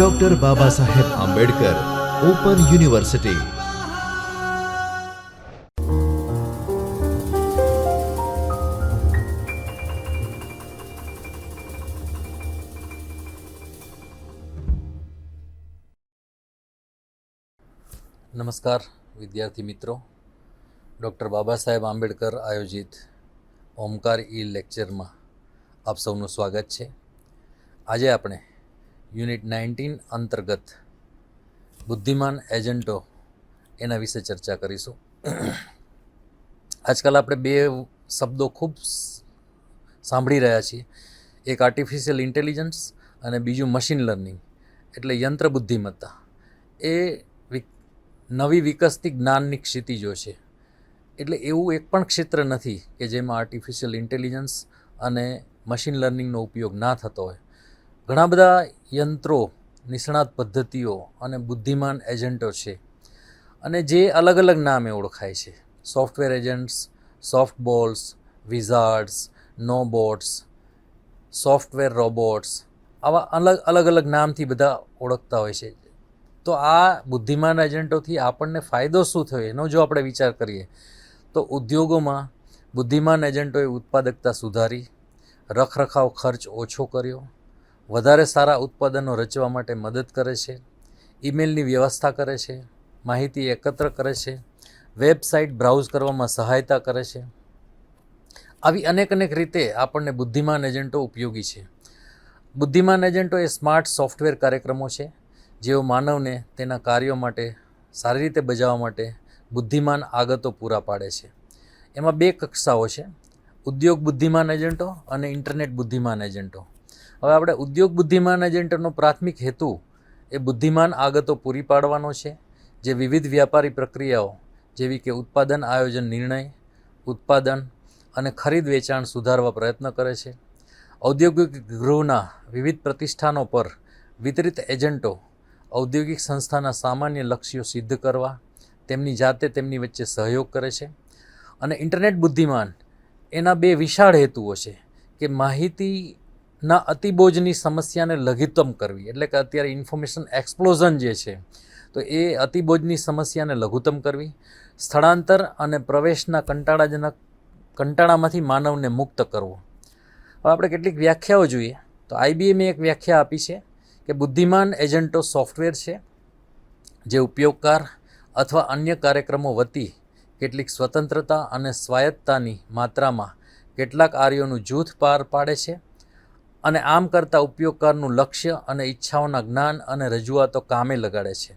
Doctor Baba Saheb Ambedkar open university નમસ્કાર, વિદ્યાર્થી મિત્રો. ડૉક્ટર બાબા સાહેબ આંબેડકર આયોજિત ઓમકાર ઈ લેક્ચરમાં આપ સૌનું સ્વાગત છે. આજે આપણે યુનિટ નાઇન્ટીન અંતર્ગત બુદ્ધિમાન એજન્ટો એના વિશે ચર્ચા કરીશું. આજકાલ આપણે બે શબ્દો ખૂબ સાંભળી રહ્યા છીએ. એક આર્ટિફિશિયલ ઇન્ટેલિજન્સ અને બીજું મશીન લર્નિંગ એટલે યંત્ર બુદ્ધિમત્તા. એ નવી વિકસતી જ્ઞાનની ક્ષિતિજો છે. એટલે એવું એક પણ ક્ષેત્ર નથી કે જેમાં આર્ટિફિશિયલ ઇન્ટેલિજન્સ અને મશીન લર્નિંગનો ઉપયોગ ના થતો હોય. ઘણા બધા યંત્રો, નિષ્ણાત પદ્ધતિઓ અને બુદ્ધિમાન એજન્ટો છે અને જે અલગ અલગ નામે ઓળખાય છે. Software agents softbots wizards knowbots software robots આવા અલગ અલગ અલગ નામથી બધા ઓળખતા હોય છે. તો આ બુદ્ધિમાન એજન્ટોથી આપણને ફાયદો શું થયો એનો જો આપણે વિચાર કરીએ, તો ઉદ્યોગોમાં બુદ્ધિમાન એજન્ટોએ ઉત્પાદકતા સુધારી, રખરખાવ ખર્ચ ઓછો કર્યો વધારે સારા ઉત્પાદનો રચવા માટે મદદ કરે છે, ઈમેલની વ્યવસ્થા કરે છે, માહિતી એકત્ર કરે છે, વેબસાઇટ બ્રાઉઝ કરવામાં સહાયતા કરે છે. આવી અનેક અનેક રીતે આપણને બુદ્ધિમાન એજન્ટો ઉપયોગી છે. બુદ્ધિમાન એજન્ટો એ સ્માર્ટ સોફ્ટવેર કાર્યક્રમો છે, જેઓ માનવને તેના કાર્યો માટે સારી રીતે બજાવવા માટે બુદ્ધિમાન આગતો પૂરા પાડે છે. એમાં બે કક્ષાઓ છે, ઉદ્યોગ બુદ્ધિમાન એજન્ટો અને ઇન્ટરનેટ બુદ્ધિમાન એજન્ટો. હવે આપણે ઉદ્યોગ બુદ્ધિમાન એજન્ટનો પ્રાથમિક હેતુ એ બુદ્ધિમાન આગતો પૂરી પાડવાનો છે, જે વિવિધ વ્યાપારી પ્રક્રિયાઓ જેવી કે ઉત્પાદન આયોજન નિર્ણય, ઉત્પાદન અને ખરીદ વેચાણ સુધારવા પ્રયત્ન કરે છે. ઔદ્યોગિક ગૃહના વિવિધ પ્રતિષ્ઠાનો પર વિતરિત એજન્ટો ઔદ્યોગિક સંસ્થાના સામાન્ય લક્ષ્યો સિદ્ધ કરવા, તેમની જાતે તેમની વચ્ચે સહયોગ કરે છે. અને ઇન્ટરનેટ બુદ્ધિમાન એના બે વિશાળ હેતુઓ છે, કે માહિતીના અતિબોજની સમસ્યાને લઘુત્તમ કરવી. એટલે કે અત્યારે ઇન્ફોર્મેશન એક્સપ્લોઝન જે છે, તો એ અતિબોજની સમસ્યાને લઘુત્તમ કરવી, સ્થળાંતર અને પ્રવેશના કંટાળાજનક, કંટાળામાંથી માનવને મુક્ત કરવો. હવે આપણે કેટલીક વ્યાખ્યાઓ જોઈએ. તો આઈબીએમે એક વ્યાખ્યા આપી છે કે બુદ્ધિમાન એજન્ટો સોફ્ટવેર છે, જે ઉપયોગકાર અથવા અન્ય કાર્યક્રમો વતી કેટલીક સ્વતંત્રતા અને સ્વાયત્તાની માત્રામાં કેટલાક આર્યોનું જૂથ પાર પાડે છે. અને આમ કરતાં ઉપયોગકારનું લક્ષ્ય અને ઈચ્છાઓના જ્ઞાન અને રજૂઆતો કામે લગાડે છે.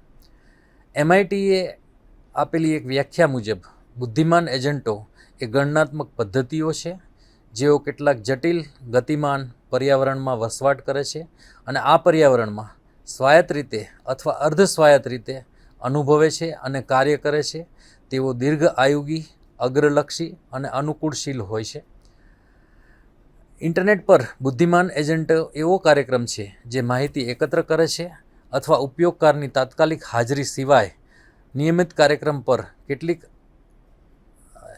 એમઆઈટીએ આપેલી એક વ્યાખ્યા મુજબ, બુદ્ધિમાન એજન્ટો એ ગણનાત્મક પદ્ધતિઓ છે, જેઓ કેટલાક જટિલ, ગતિમાન પર્યાવરણમાં વસવાટ કરે છે અને આ પર્યાવરણમાં સ્વાયત્ત રીતે અથવા અર્ધ સ્વાયત્ત રીતે અનુભવે છે અને કાર્ય કરે છે. તેઓ દીર્ઘ આયુગી, અગ્રલક્ષી અને અનુકૂળશીલ હોય છે. ઇન્ટરનેટ પર બુદ્ધિમાન એજન્ટ એવો કાર્યક્રમ છે જે માહિતી એકત્ર કરે છે અથવા ઉપયોગકારની તાત્કાલિક હાજરી સિવાય નિયમિત કાર્યક્રમ પર કેટલીક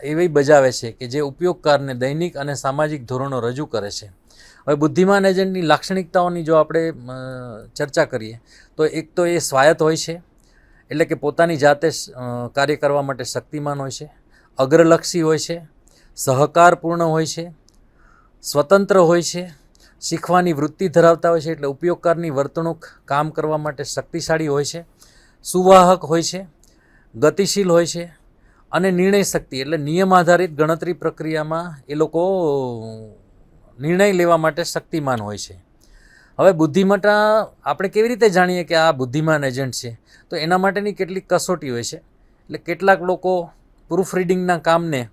એવી બજાવે છે કે જે ઉપયોગકારને દૈનિક અને સામાજિક ધોરણો રજૂ કરે છે. હવે બુદ્ધિમાન એજન્ટની લાક્ષણિકતાઓની જો આપણે ચર્ચા કરીએ, તો એક તો એ સ્વાયત્ત હોય છે, એટલે કે પોતાની જાતે કાર્ય કરવા માટે શક્તિમાન હોય છે, અગ્રલક્ષી હોય છે, સહકારપૂર્ણ હોય છે સ્વતંત્ર હોય છે, શીખવાની વૃત્તિ ધરાવતા હોય છે એટલે ઉપયોગકારની વર્તણૂક કામ કરવા માટે શક્તિશાળી હોય છે, સુવાહક હોય છે, ગતિશીલ હોય છે અને નિર્ણય શક્તિ એટલે નિયમ આધારિત ગણતરી પ્રક્રિયામાં એ લોકો નિર્ણય લેવા માટે શક્તિમાન હોય છે. હવે બુદ્ધિમત્તા આપણે કેવી રીતે જાણીએ કે આ બુદ્ધિમાન એજન્ટ છે? તો એના માટેની કેટલીક કસોટી હોય છે. એટલે કેટલાક લોકો પ્રૂફ રીડિંગના કામને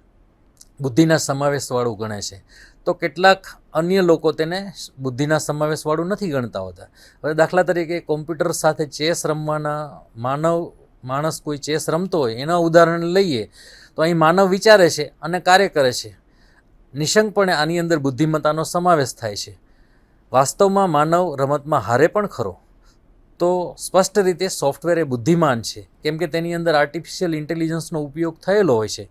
બુદ્ધિના સમાવેશવાળું ગણે છે. તો કેટલાક અન્ય લોકો તેને બુદ્ધિના સમાવેશવાળું નથી ગણતા હોતા. હવે દાખલા તરીકે કોમ્પ્યુટર સાથે ચેસ રમવાના માનવ, માણસ કોઈ ચેસ રમતો હોય, એના ઉદાહરણ લઈએ તો અહીં માનવ વિચારે છે અને કાર્ય કરે છે. નિશંકપણે આની અંદર બુદ્ધિમત્તાનો સમાવેશ થાય છે. વાસ્તવમાં માનવ રમતમાં હારે પણ ખરો. તો સ્પષ્ટ રીતે સોફ્ટવેર એ બુદ્ધિમાન છે. કેમ કે તેની અંદર આર્ટિફિશિયલ ઇન્ટેલિજન્સનો ઉપયોગ થયેલો હોય છે.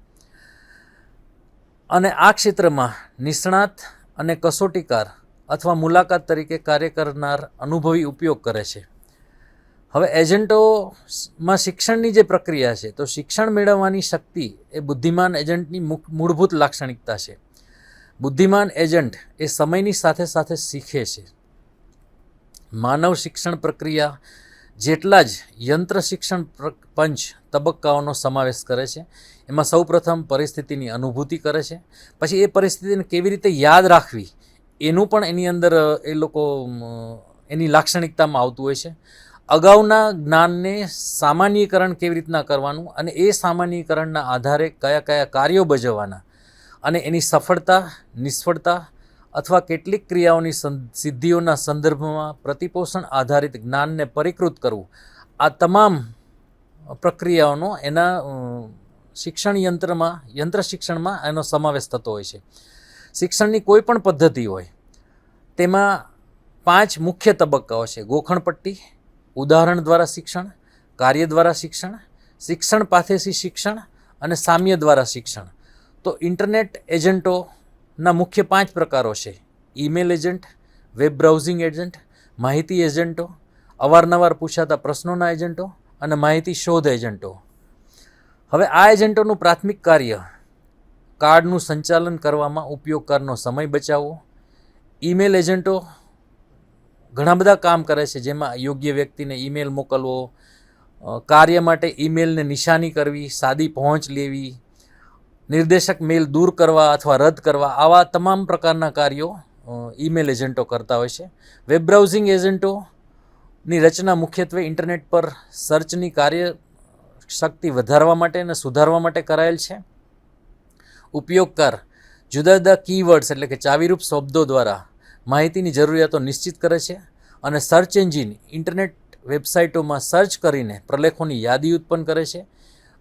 અને આ ક્ષેત્રમાં નિષ્ણાત અને કસોટીકાર અથવા મુલાકાત તરીકે કાર્ય કરનાર અનુભવી ઉપયોગ કરે છે. હવે એજન્ટોમાં શિક્ષણની જે પ્રક્રિયા છે, તો શિક્ષણ મેળવવાની શક્તિ એ બુદ્ધિમાન એજન્ટની મૂળભૂત લાક્ષણિકતા છે. બુદ્ધિમાન એજન્ટ એ સમયની સાથે સાથે શીખે છે. માનવ શિક્ષણ પ્રક્રિયા જેટલા જ યંત્ર શિક્ષણ પંચ તબક્કાઓનો સમાવેશ કરે છે, એમાં સૌપ્રથમ પરિસ્થિતિની અનુભૂતિ કરે છે, પછી એ પરિસ્થિતિને કેવી રીતે યાદ રાખવી, એનું પણ એની અંદર એ લોકો એની લાક્ષણિકતામાં આવતું હોય છે. અગાઉના જ્ઞાનને સામાન્યીકરણ કેવી રીતના કરવાનું અને એ સામાન્યકરણના આધારે કયા કયા કાર્યો ભજવવાના અને એની સફળતા, નિષ્ફળતા અથવા કેટલીક ક્રિયાઓની સિદ્ધિઓના સંદર્ભમાં પ્રતિપોષણ આધારિત જ્ઞાનને પરિકૃત કરવું. આ તમામ પ્રક્રિયાઓનો એના શિક્ષણ યંત્રમાં, યંત્ર શિક્ષણમાં એનો સમાવેશ થતો હોય છે. શિક્ષણની કોઈ પણ પદ્ધતિ હોય, તેમાં પાંચ મુખ્ય તબક્કાઓ છે. ગોખણપટ્ટી, ઉદાહરણ દ્વારા શિક્ષણ, કાર્ય દ્વારા શિક્ષણ શિક્ષણ પાસેથી શિક્ષણ અને સામ્ય દ્વારા શિક્ષણ. તો ઇન્ટરનેટ એજન્ટોના મુખ્ય પાંચ પ્રકારો છે. Email agent web browsing agent માહિતી એજન્ટો, અવારનવાર પૂછાતા પ્રશ્નોના એજન્ટો અને માહિતી શોધ એજન્ટો. હવે આ એજન્ટોનું પ્રાથમિક કાર્ય, કાર્ડનું સંચાલન કરવામાં ઉપયોગકારનો સમય બચાવવો. ઈમેલ એજન્ટો ઘણા બધા કામ કરે છે, જેમાં યોગ્ય વ્યક્તિને ઈમેલ મોકલવો કાર્ય માટે ઈમેલને નિશાની કરવી, સાદી પહોંચ લેવી નિર્દેશક મેલ દૂર કરવા અથવા રદ કરવા આવા તમામ પ્રકારના કાર્યો ઈમેલ એજન્ટો કરતા હોય છે. વેબ બ્રાઉઝિંગ એજન્ટોની રચના મુખ્યત્વે ઇન્ટરનેટ પર સર્ચની કાર્ય શક્તિ વધારવા માટે અને સુધારવા માટે કરાયેલ છે. ઉપયોગકાર જુદા જુદા કીવર્ડ્સ એટલે કે ચાવીરૂપ શબ્દો દ્વારા માહિતીની જરૂરિયાતો નિશ્ચિત કરે છે અને સર્ચ એન્જિન ઇન્ટરનેટ વેબસાઇટોમાં સર્ચ કરીને પ્રલેખોની યાદી ઉત્પન્ન કરે છે.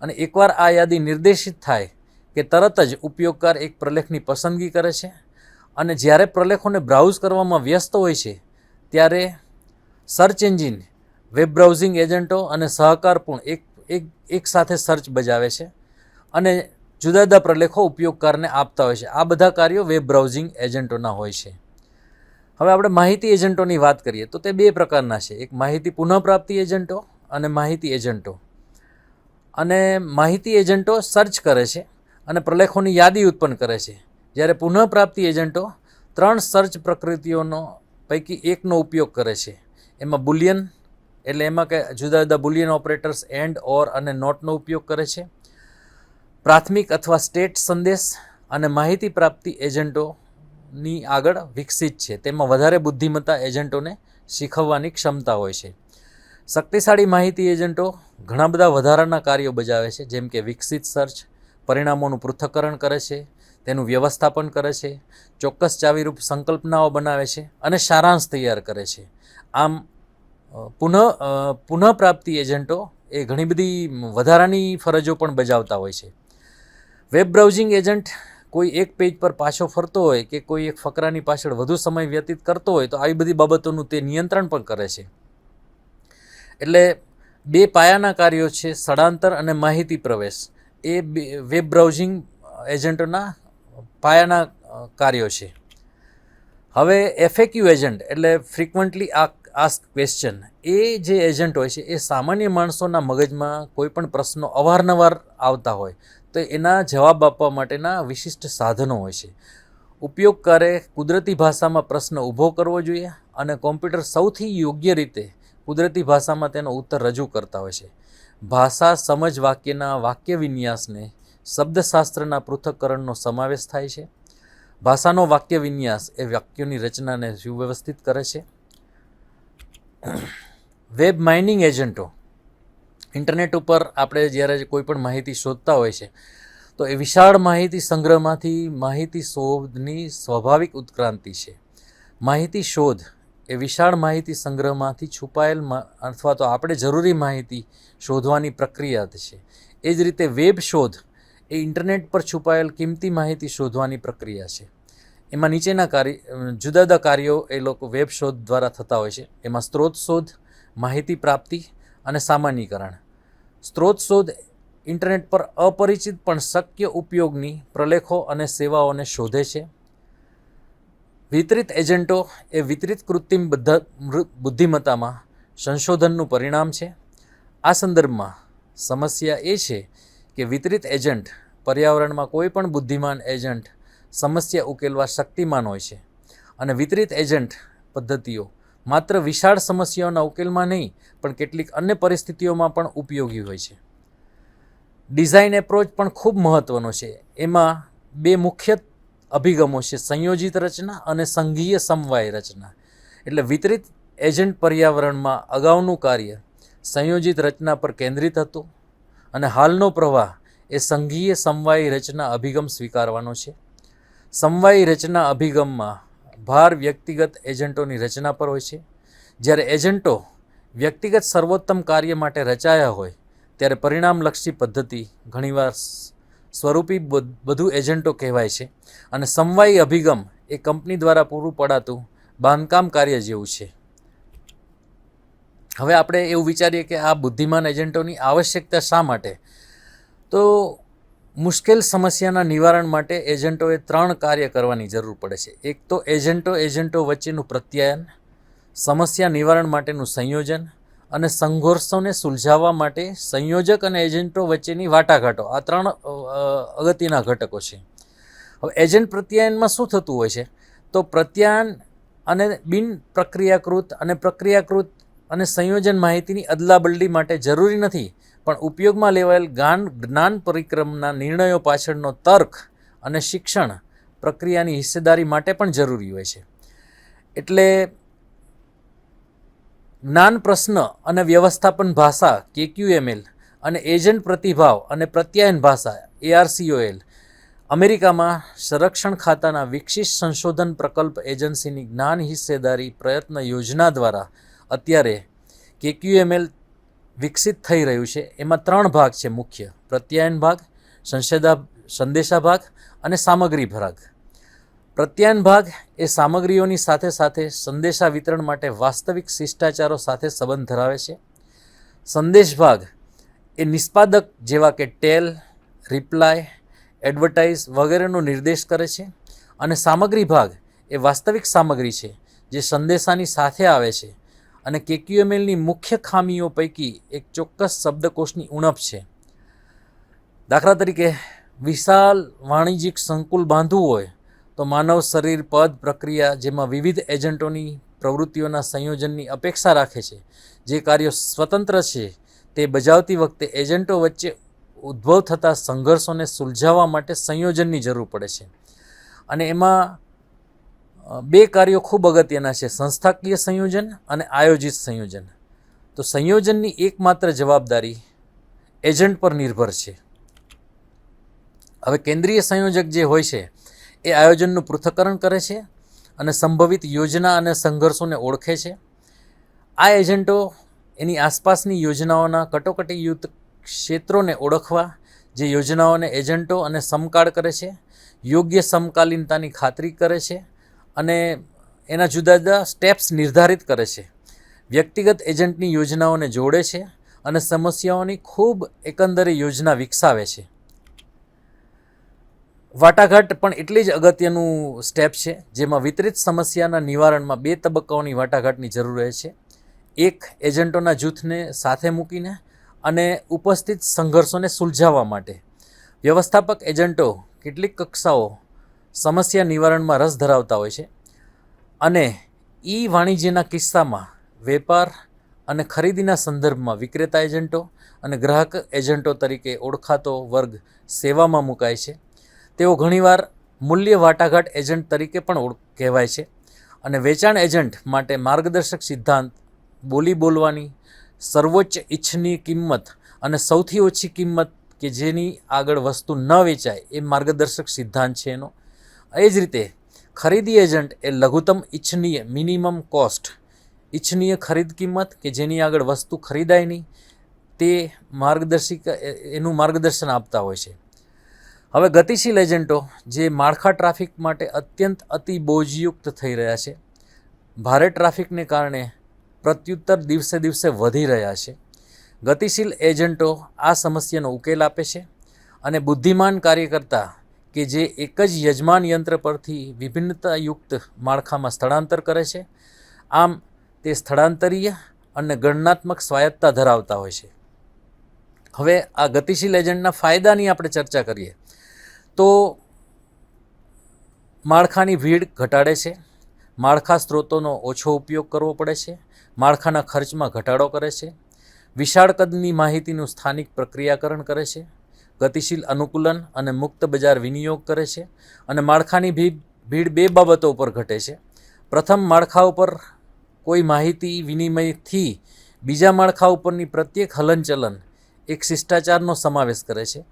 અને એકવાર આ યાદી નિર્દેશિત થાય કે તરત જ ઉપયોગકાર એક પ્રલેખની પસંદગી કરે છે અને જ્યારે પ્રલેખોને બ્રાઉઝ કરવામાં વ્યસ્ત હોય છે, ત્યારે સર્ચ એન્જિન વેબ બ્રાઉઝિંગ એજન્ટો અને સહકારપૂર્ણ એક એક એક સાથે સર્ચ બજાવે છે અને જુદા જુદા પ્રલેખો ઉપયોગકારને આપતા હોય છે. આ બધા કાર્યો વેબ બ્રાઉઝિંગ એજન્ટોના હોય છે. હવે આપણે માહિતી એજન્ટોની વાત કરીએ તો તે બે પ્રકારના છે. એક માહિતી પુનઃપ્રાપ્તિ એજન્ટો અને માહિતી એજન્ટો. અને માહિતી એજન્ટો સર્ચ કરે છે. અને પ્રલેખોની યાદી ઉત્પન્ન કરે છે. જ્યારે પુનઃપ્રાપ્તિ એજન્ટો ત્રણ સર્ચ પ્રકૃતિઓનો પૈકી એકનો ઉપયોગ કરે છે. એમાં બુલિયન, એટલે એમાં કે જુદા જુદા બુલિયન ઓપરેટર્સ એન્ડ, ઓર અને નોટનો ઉપયોગ કરે છે. પ્રાથમિક અથવા સ્ટેટ સંદેશ અને માહિતી પ્રાપ્તિ એજન્ટોની આગળ વિકસિત છે. તેમાં વધારે બુદ્ધિમત્તા એજન્ટોને શીખવવાની ક્ષમતા હોય છે. શક્તિશાળી માહિતી એજન્ટો ઘણા બધા વધારાના કાર્યો બજાવે છે, જેમ કે વિકસિત સર્ચ પરિણામોનું પૃથ્થકરણ કરે છે, તેનું વ્યવસ્થાપન કરે છે, ચોક્કસ ચાવીરૂપ સંકલ્પનાઓ બનાવે છે અને સારાંશ તૈયાર કરે છે. આમ પુનઃ પુનઃપ્રાપ્તિ એજન્ટો એ ઘણી બધી વધારાની ફરજો પણ બજાવતા હોય છે. વેબ બ્રાઉઝિંગ એજન્ટ કોઈ એક પેજ પર પાછો ફરતો હોય કે કોઈ એક ફકરાની પાછળ વધુ સમય વ્યતીત કરતો હોય તો આવી બધી બાબતોનું તે નિયંત્રણ પણ કરે છે. એટલે બે પાયાના કાર્યો છે, સ્થળાંતર અને માહિતી પ્રવેશ. એ વેબ બ્રાઉઝિંગ એજન્ટોના પાયાના કાર્યો છે. હવે એફએક્યુ એજન્ટ એટલે ફ્રિકવન્ટલી આ આસ્ક ક્વેશ્ચન એ જે એજન્ટ હોય છે, એ સામાન્ય માણસોના મગજમાં કોઈ પણ પ્રશ્નો અવારનવાર આવતા હોય, તો એના જવાબ આપવા માટેના વિશિષ્ટ સાધનો હોય છે. ઉપયોગકારે કુદરતી ભાષામાં પ્રશ્ન ઊભો કરવો જોઈએ અને કોમ્પ્યુટર સૌથી યોગ્ય રીતે કુદરતી ભાષામાં તેનો ઉત્તર રજૂ કરતા હોય છે. ભાષા, સમજ વાક્યના વાક્ય વિન્યાસને શબ્દશાસ્ત્રના પૃથક્કરણનો સમાવેશ થાય છે. ભાષાનો વાક્ય વિન્યાસ એ વાક્યોની રચનાને સુવ્યવસ્થિત કરે છે. વેબ માઇનિંગ એજન્ટો. ઇન્ટરનેટ ઉપર આપણે જ્યારે કોઈ પણ માહિતી શોધતા હોય છે, તો એ વિશાળ માહિતી સંગ્રહમાંથી માહિતી શોધની સ્વાભાવિક ઉત્ક્રાંતિ છે. માહિતી શોધ એ વિશાળ માહિતી સંગ્રહમાંથી છુપાયેલ અથવા તો આપણે જરૂરી માહિતી શોધવાની પ્રક્રિયા છે. એ જ રીતે વેબ શોધ એ ઇન્ટરનેટ પર છુપાયેલ કિંમતી માહિતી શોધવાની પ્રક્રિયા છે. એમાં નીચેના કાર્ય જુદા જુદા કાર્યો એ લોકો વેબ શોધ દ્વારા થતા હોય છે. એમાં સ્ત્રોત શોધ, માહિતી પ્રાપ્તિ અને સામાન્યીકરણ. સ્ત્રોત શોધ ઇન્ટરનેટ પર અપરિચિત પણ શક્ય ઉપયોગની પ્રલેખો અને સેવાઓને શોધે છે. વિતરિત એજન્ટો એ વિતરિત કૃત્રિમ બદ્ધ, મૃ- બુદ્ધિમત્તામાં સંશોધનનું પરિણામ છે. આ સંદર્ભમાં સમસ્યા એ છે કે વિતરિત એજન્ટ પર્યાવરણમાં કોઈ પણ બુદ્ધિમાન એજન્ટ સમસ્યા ઉકેલવા શક્તિમાન હોય છે અને વિતરિત એજન્ટ પદ્ધતિઓ માત્ર વિશાળ સમસ્યાઓના ઉકેલમાં નહીં, પણ કેટલીક અન્ય પરિસ્થિતિઓમાં પણ ઉપયોગી હોય છે. ડિઝાઇન એપ્રોચ પણ ખૂબ મહત્ત્વનો છે. એમાં બે મુખ્ય અભિગમો છે, સંયોજિત રચના અને સંઘીય સમવાય રચના. એટલે વિતરિત એજન્ટ પર્યાવરણમાં અગાઉનું કાર્ય સંયોજિત રચના પર કેન્દ્રિત હતું અને હાલનો પ્રવાહ એ સંઘીય સમવાયી રચના અભિગમ સ્વીકારવાનો છે. સમવાયી રચના અભિગમમાં ભાર વ્યક્તિગત એજન્ટોની રચના પર હોય છે. જ્યારે એજન્ટો વ્યક્તિગત સર્વોત્તમ કાર્ય માટે રચાયા હોય, ત્યારે પરિણામલક્ષી પદ્ધતિ ઘણીવાર સ્વરૂપી બધ- એજન્ટો કહેવાય છે. અને સમવાયી અભિગમ એ કંપની દ્વારા પૂરું પડાતું બાંધકામ કાર્ય જેવું છે. હવે આપણે એવું વિચારીએ કે આ બુદ્ધિમાન એજન્ટોની આવશ્યકતા શા માટે? તો મુશ્કેલ સમસ્યાના નિવારણ માટે એજન્ટોએ ત્રણ કાર્ય કરવાની જરૂર પડે છે. એક તો એજન્ટો એજન્ટો વચ્ચેનું પ્રત્યાયન, સમસ્યા નિવારણ માટેનું સંયોજન અને સંઘર્ષોને સુલઝાવવા માટે સંયોજક અને એજન્ટો વચ્ચેની વાટાઘાટો. આ ત્રણ અગત્યના ઘટકો છે. હવે એજન્ટ પ્રત્યાયનમાં શું થતું હોય છે? તો પ્રત્યાયન અને બિન પ્રક્રિયાકૃત અને પ્રક્રિયાકૃત અને સંયોજન માહિતીની અદલાબદલી માટે જરૂરી નથી, પણ ઉપયોગમાં લેવાયેલ જ્ઞાન જ્ઞાન પરિક્રમના નિર્ણયો પાછળનો તર્ક અને શિક્ષણ પ્રક્રિયાની હિસ્સેદારી માટે પણ જરૂરી હોય છે. એટલે જ્ઞાન પ્રશ્ન અને વ્યવસ્થાપન ભાષા કેક્યુએમએલ અને એજન્ટ પ્રતિભાવ અને પ્રત્યાયન ભાષા એઆરસીઓએલ. અમેરિકામાં સંરક્ષણ ખાતાના વિકસિત સંશોધન પ્રકલ્પ એજન્સીની જ્ઞાન હિસ્સેદારી પ્રયત્ન યોજના દ્વારા અત્યારે કેક્યુએમએલ વિકસિત થઈ રહ્યું છે. એમાં ત્રણ ભાગ છે મુખ્ય. પ્રત્યાયન ભાગ, સંશેદા, સંદેશા ભાગ અને સામગ્રી ભાગ પ્રત્યાયન ભાગ એ સામગ્રીઓની સાથે સાથે સંદેશા વિતરણ માટે વાસ્તવિક શિષ્ટાચારો સાથે સંબંધ ધરાવે છે. સંદેશ ભાગ એ નિષ્પાદક જેવા કે ટેલ, રિપ્લાય, એડવર્ટાઇઝ વગેરેનો નિર્દેશ કરે છે અને સામગ્રી ભાગ એ વાસ્તવિક સામગ્રી છે જે સંદેશાની સાથે આવે છે અને કેક્યુએમએલની મુખ્ય ખામીઓ પૈકી એક ચોક્કસ શબ્દકોશની ઉણપ છે. દાખલા તરીકે વિશાળ વાણિજ્યિક સંકુલ બાંધવું હોય તો માનવ શરીર પદ પ્રક્રિયા જેમાં વિવિધ એજન્ટોની, પ્રવૃત્તિઓના સંયોજનની અપેક્ષા રાખે છે, જે કાર્યો સ્વતંત્ર છે, તે બજાવતી વખતે એજન્ટો વચ્ચે ઉદ્ભવ થતા સંઘર્ષોને સુલઝાવવા માટે સંયોજનની જરૂર પડે છે. અને એમાં બે કાર્યો ખૂબ અગત્યના છે, સંસ્થાકીય સંયોજન અને આયોજિત સંયોજન. તો સંયોજનની એકમાત્ર જવાબદારી એજન્ટ પર નિર્ભર છે. હવે કેન્દ્રીય સંયોજક જે હોય છે એ આયોજનનું પૃથ્થકરણ કરે છે અને સંભવિત યોજના અને સંઘર્ષોને ઓળખે છે. આ એજન્ટો એની આસપાસની યોજનાઓના કટોકટીયુક્ત ક્ષેત્રોને ઓળખવા, જે યોજનાઓને એજન્ટો અને સમકાળ કરે છે, યોગ્ય સમકાલીનતાની ખાતરી કરે છે અને એના જુદા જુદા સ્ટેપ્સ નિર્ધારિત કરે છે. વ્યક્તિગત એજન્ટની યોજનાઓને જોડે છે અને સમસ્યાઓની ખૂબ એકંદરે યોજના વિકસાવે છે. વાટાઘાટ પણ એટલી જ અગત્યનું સ્ટેપ છે, જેમાં વિતરિત સમસ્યાના નિવારણમાં બે તબક્કાઓની વાટાઘાટની જરૂર રહે છે. એક, એજન્ટોના જૂથને સાથે મૂકીને અને ઉપસ્થિત સંઘર્ષોને સુલઝાવવા માટે. વ્યવસ્થાપક એજન્ટો કેટલીક કક્ષાઓ સમસ્યા નિવારણમાં રસ ધરાવતા હોય છે અને ઈ વાણિજ્યના કિસ્સામાં વેપાર અને ખરીદીના સંદર્ભમાં વિક્રેતા એજન્ટો અને ગ્રાહક એજન્ટો તરીકે ઓળખાતો વર્ગ સેવામાં મુકાય છે. તેઓ ઘણીવાર મૂલ્ય વાટાઘાટ એજન્ટ તરીકે પણ કહેવાય છે. અને વેચાણ એજન્ટ માટે માર્ગદર્શક સિદ્ધાંત, બોલી બોલવાની સર્વોચ્ચ ઇચ્છનીય કિંમત અને સૌથી ઓછી કિંમત કે જેની આગળ વસ્તુ ન વેચાય એ માર્ગદર્શક સિદ્ધાંત છે એનો. એ જ રીતે ખરીદી એજન્ટ એ લઘુત્તમ ઇચ્છનીય મિનિમમ કોસ્ટ ઇચ્છનીય ખરીદ કિંમત કે જેની આગળ વસ્તુ ખરીદાય નહીં, તે માર્ગદર્શિકા એનું માર્ગદર્શન આપતા હોય છે. હવે ગતિશીલ એજન્ટો જે માળખા ટ્રાફિક માટે અત્યંત અતિ બોજયુક્ત થઈ રહ્યા છે, ભારે ટ્રાફિકને કારણે પ્રત્યુત્તર દિવસે દિવસે વધી રહ્યા છે. ગતિશીલ એજન્ટો આ સમસ્યાનો ઉકેલ આપે છે અને બુદ્ધિમાન કાર્યકર્તા કે જે એક જ યજમાન યંત્ર પરથી વિભિન્નતાયુક્ત માળખામાં સ્થળાંતર કરે છે, આમ તે સ્થળાંતરીય અને ગણનાત્મક સ્વાયત્તા ધરાવતા હોય છે. હવે આ ગતિશીલ એજન્ટના ફાયદાની આપણે ચર્ચા કરીએ. તો માળખાની ભીડ ઘટાડે છે. માળખા સ્ત્રોતોનો ઓછો ઉપયોગ કરવો પડે છે. માળખાના ખર્ચમાં ઘટાડો કરે છે. વિશાળ કદની માહિતીનું સ્થાનિક પ્રક્રિયાકરણ કરે છે. ગતિશીલ અનુકૂલન અને મુક્ત બજાર વિનિયોગ કરે છે અને માળખાની ભીડ ભીડ બે બાબતો ઉપર ઘટે છે. પ્રથમ, માળખા ઉપર કોઈ માહિતી વિનિમયથી બીજા માળખા ઉપરની પ્રત્યેક હલનચલન એક શિષ્ટાચારનો સમાવેશ કરે છે.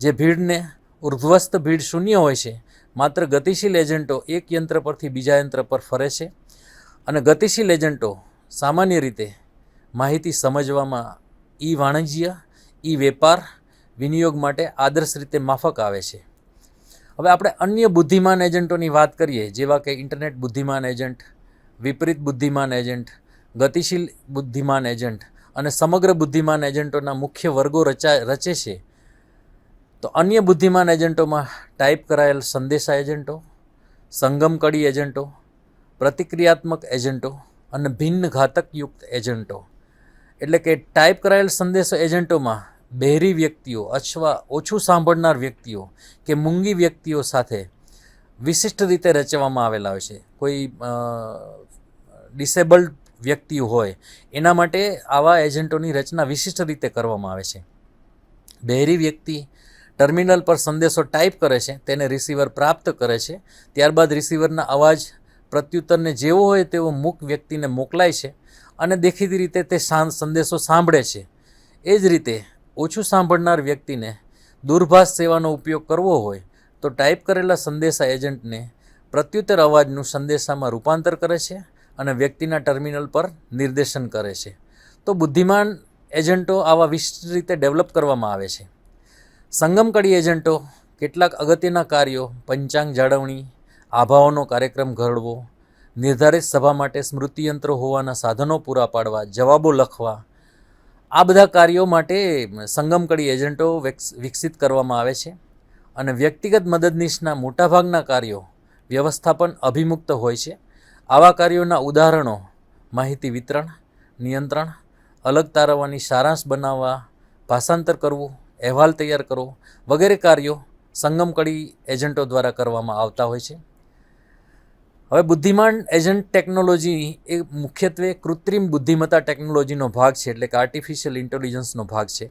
જે ભીડને ઉર્ધ્વસ્ત ભીડ શૂન્ય હોય છે. માત્ર ગતિશીલ એજન્ટો એક યંત્ર પરથી બીજા યંત્ર પર ફરે છે અને ગતિશીલ એજન્ટો સામાન્ય રીતે માહિતી સમજવામાં ઈ વાણિજ્ય, ઈ વેપાર, વિનિયોગ માટે આદર્શ રીતે માફક આવે છે. હવે આપણે અન્ય બુદ્ધિમાન એજન્ટોની વાત કરીએ, જેવા કે ઇન્ટરનેટ બુદ્ધિમાન એજન્ટ, વિપરીત બુદ્ધિમાન એજન્ટ, ગતિશીલ બુદ્ધિમાન એજન્ટ અને સમગ્ર બુદ્ધિમાન એજન્ટોના મુખ્ય વર્ગો રચા, રચે છે. તો અન્ય બુદ્ધિમાન એજન્ટોમાં ટાઈપ કરાયેલ સંદેશા એજન્ટો સંગમ કડી એજન્ટો, પ્રતિક્રિયાત્મક એજન્ટો અને ભિન્ન ઘાતકયુક્ત એજન્ટો. એટલે કે ટાઈપ કરાયેલ સંદેશો એજન્ટોમાં બહેરી વ્યક્તિઓ અથવા ઓછું સાંભળનાર વ્યક્તિઓ કે મૂંગી વ્યક્તિઓ સાથે વિશિષ્ટ રીતે રચવામાં આવેલા હોય છે. કોઈ ડિસેબલ્ડ વ્યક્તિ હોય, એના માટે આવા એજન્ટોની રચના વિશિષ્ટ રીતે કરવામાં આવે છે. બહેરી વ્યક્તિ ટર્મિનલ પર સંદેશો ટાઈપ કરે છે, તેને રિસીવર પ્રાપ્ત કરે છે. ત્યારબાદ રિસીવરના અવાજ પ્રત્યુત્તરને જેવો હોય તેવો મૂક વ્યક્તિને મોકલાય છે અને દેખીતી રીતે તે સંદેશો સાંભળે છે. એ જ રીતે ઓછું સાંભળનાર વ્યક્તિને દૂરભાષ સેવાનો ઉપયોગ કરવો હોય તો ટાઈપ કરેલા સંદેશા એજન્ટને પ્રત્યુત્તર અવાજનું સંદેશામાં રૂપાંતર કરે છે અને વ્યક્તિના ટર્મિનલ પર નિર્દેશન કરે છે. તો બુદ્ધિમાન એજન્ટો આવા વિશિષ્ટ રીતે ડેવલપ કરવામાં આવે છે. સંગમકડી એજન્ટો, કેટલાક અગત્યના કાર્યો, પંચાંગ જાળવણી આભાઓનો કાર્યક્રમ ઘડવો, નિર્ધારિત સભા માટે સ્મૃતિયંત્રો હોવાના સાધનો પૂરા પાડવા, જવાબો લખવા, આ બધા કાર્યો માટે સંગમકડી એજન્ટો વિકસિત કરવામાં આવે છે અને વ્યક્તિગત મદદનીશના મોટાભાગના કાર્યો વ્યવસ્થાપન અભિમુક્ત હોય છે. આવા કાર્યોના ઉદાહરણો, માહિતી વિતરણ, નિયંત્રણ, અલગ તારવવાની સારાંશ બનાવવા, ભાષાંતર કરવું અહેવાલ તૈયાર કરવો વગેરે કાર્યો સંગમકડી એજન્ટો દ્વારા કરવામાં આવતા હોય છે. હવે બુદ્ધિમાન એજન્ટ ટેકનોલોજી એ મુખ્યત્વે કૃત્રિમ બુદ્ધિમત્તા ટેકનોલોજીનો ભાગ છે, એટલે કે આર્ટિફિશિયલ ઇન્ટેલિજન્સનો ભાગ છે.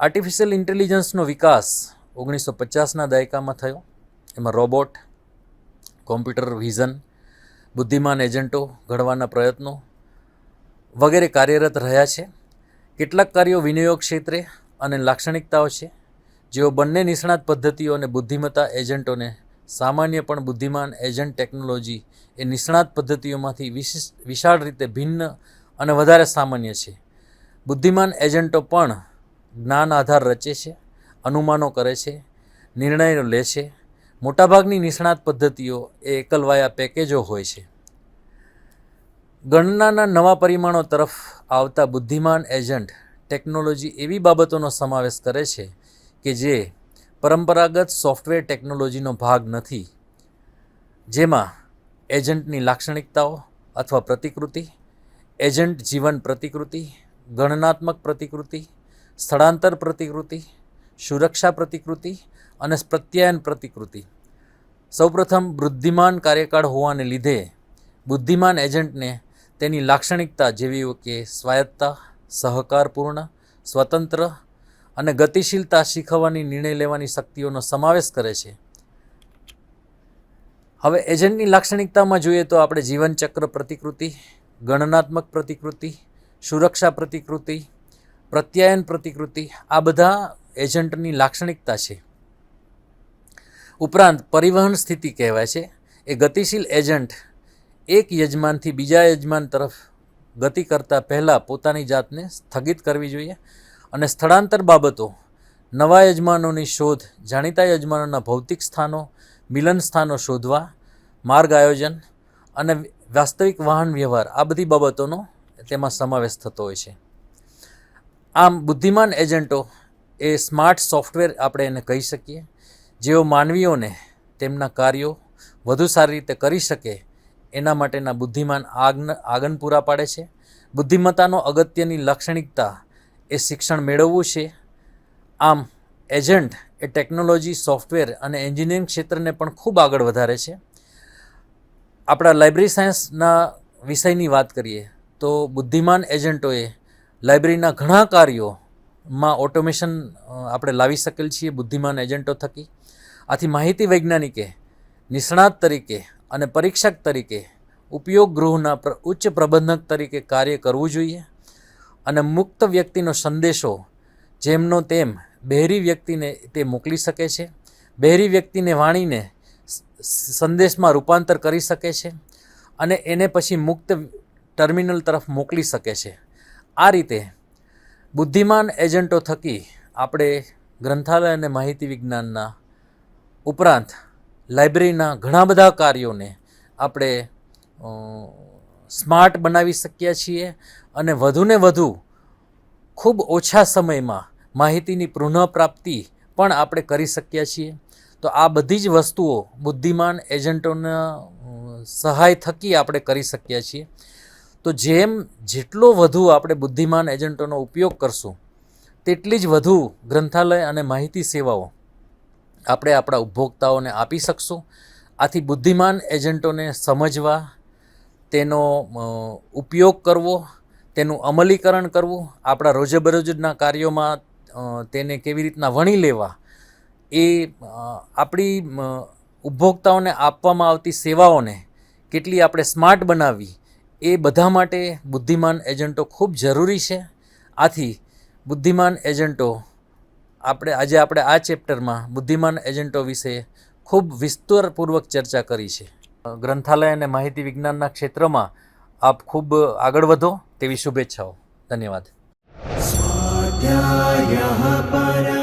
આર્ટિફિશિયલ ઇન્ટેલિજન્સનો વિકાસ ઓગણીસો પચાસના દાયકામાં થયો. એમાં રોબોટ કોમ્પ્યુટર વિઝન બુદ્ધિમાન એજન્ટો ઘડવાના પ્રયત્નો વગેરે કાર્યરત રહ્યા છે. કેટલાક કાર્યો વિનિયોગ ક્ષેત્રે અને લાક્ષણિકતાઓ છે. જેઓ બંને નિષ્ણાત પદ્ધતિઓ અને બુદ્ધિમત્તા એજન્ટોને સામાન્ય પણ બુદ્ધિમાન એજન્ટ ટેકનોલોજી એ નિષ્ણાત પદ્ધતિઓમાંથી વિશિષ્ટ, વિશાળ રીતે ભિન્ન અને વધારે સામાન્ય છે. બુદ્ધિમાન એજન્ટો પણ જ્ઞાન આધાર રચે છે, અનુમાનો કરે છે, નિર્ણયો લે છે. મોટાભાગની નિષ્ણાત પદ્ધતિઓ એ એકલવાયા પેકેજો હોય છે. ગણનાના નવા પરિમાણો તરફ આવતા બુદ્ધિમાન એજન્ટ ટેકનોલોજી એવી બાબતોનો સમાવેશ કરે છે કે જે પરંપરાગત સોફ્ટવેર ટેકનોલોજીનો ભાગ નથી, જેમાં એજન્ટની લાક્ષણિકતાઓ અથવા પ્રતિકૃતિ, એજન્ટ જીવન પ્રતિકૃતિ, ગણનાત્મક પ્રતિકૃતિ, સ્થળાંતર પ્રતિકૃતિ, સુરક્ષા પ્રતિકૃતિ અને પ્રત્યાયન પ્રતિકૃતિ. સૌપ્રથમ બુદ્ધિમાન કાર્યકાળ હોવાને લીધે બુદ્ધિમાન એજન્ટને તેની લાક્ષણિકતા જેવી કે સ્વાયત્તા સહકારપૂર્ણ, સ્વતંત્ર અને ગતિશીલતા શીખવવાની નિર્ણય લેવાની શક્તિઓનો સમાવેશ કરે છે. હવે એજન્ટની લાક્ષણિકતામાં જોઈએ તો આપણે જીવનચક્ર પ્રતિકૃતિ, ગણનાત્મક પ્રતિકૃતિ, સુરક્ષા પ્રતિકૃતિ, પ્રત્યાયન પ્રતિકૃતિ, આ બધા એજન્ટની લાક્ષણિકતા છે. ઉપરાંત પરિવહન સ્થિતિ કહેવાય છે. એ ગતિશીલ એજન્ટ એક યજમાનથી બીજા યજમાન તરફ ગતિ કરતાં પહેલાં પોતાની જાતને સ્થગિત કરવી જોઈએ અને સ્થળાંતર બાબતો, નવા યજમાનોની શોધ, જાણીતા યજમાનોના ભૌતિક સ્થાનો, મિલન સ્થાનો શોધવા, માર્ગ આયોજન અને વાસ્તવિક વાહન વ્યવહાર, આ બધી બાબતોનો તેમાં સમાવેશ થતો હોય છે. આમ બુદ્ધિમાન એજન્ટો એ સ્માર્ટ સોફ્ટવેર આપણે એને કહી શકીએ, જેઓ માનવીઓને તેમના કાર્યો વધુ સારી રીતે કરી શકે એના માટેના બુદ્ધિમાન આગન આગન પૂરા પાડે છે. બુદ્ધિમત્તાનો અગત્યની લાક્ષણિકતા એ શિક્ષણ મેળવવું છે. આમ, એજન્ટ એ ટેકનોલોજી, સોફ્ટવેર અને એન્જિનિયરિંગ ક્ષેત્રને પણ ખૂબ આગળ વધારે છે. આપણા લાઇબ્રેરી સાયન્સના વિષયની વાત કરીએ, તો બુદ્ધિમાન એજન્ટોએ લાઇબ્રેરીના ઘણા કાર્યોમાં ઓટોમેશન આપણે લાવી શકેલ છીએ બુદ્ધિમાન એજન્ટો થકી. આથી માહિતી વૈજ્ઞાનિકે નિષ્ણાત તરીકે અને પરીક્ષક તરીકે, ઉપયોગ ગૃહના ઉચ્ચ પ્રબંધક તરીકે કાર્ય કરવું જોઈએ અને મુક્ત વ્યક્તિનો સંદેશો જેમનો તેમ બહેરી વ્યક્તિને તે મોકલી શકે છે, બહેરી વ્યક્તિને વાણીને સંદેશમાં રૂપાંતર કરી શકે છે અને એને પછી મુક્ત ટર્મિનલ તરફ મોકલી શકે છે. આ રીતે બુદ્ધિમાન એજન્ટો થકી આપણે ગ્રંથાલય અને માહિતી વિજ્ઞાનના ઉપરાંત લાઇબ્રેરીના ઘણા બધા કાર્યોને આપણે સ્માર્ટ બનાવી શકીએ છીએ અને વધુને વધુ ખૂબ ઓછા સમયમાં માહિતીની પુનઃપ્રાપ્તિ પણ આપણે કરી શકીએ છીએ. તો આ બધી જ વસ્તુઓ બુદ્ધિમાન એજન્ટોના સહાય થકી આપણે કરી શકીએ છીએ. તો જેમ જેટલો વધુ આપણે બુદ્ધિમાન એજન્ટોનો ઉપયોગ કરશું, તેટલી જ વધુ ગ્રંથાલય અને માહિતી સેવાઓ આપણે આપણા ઉપભોક્તાઓને આપી શકશું. આથી બુદ્ધિમાન એજન્ટોને સમજવા, તેનો ઉપયોગ કરવો, તેનું અમલીકરણ કરવું, આપણા રોજબરોજના કાર્યોમાં તેને કેવી રીતના વણી લેવા, એ આપણી ઉપભોક્તાઓને આપવામાં આવતી સેવાઓને કેટલી આપણે સ્માર્ટ બનાવવી, એ બધા માટે બુદ્ધિમાન એજન્ટો ખૂબ જરૂરી છે. આથી બુદ્ધિમાન એજન્ટો આપણે આજે આપણે આ ચેપ્ટરમાં બુદ્ધિમાન એજન્ટો વિશે ખૂબ વિસ્તરપૂર્વક ચર્ચા કરી છે. ગ્રંથાલય અને માહિતી વિજ્ઞાનના ક્ષેત્રમાં આપ ખૂબ આગળ વધો તેવી શુભેચ્છાઓ. ધન્યવાદ. પર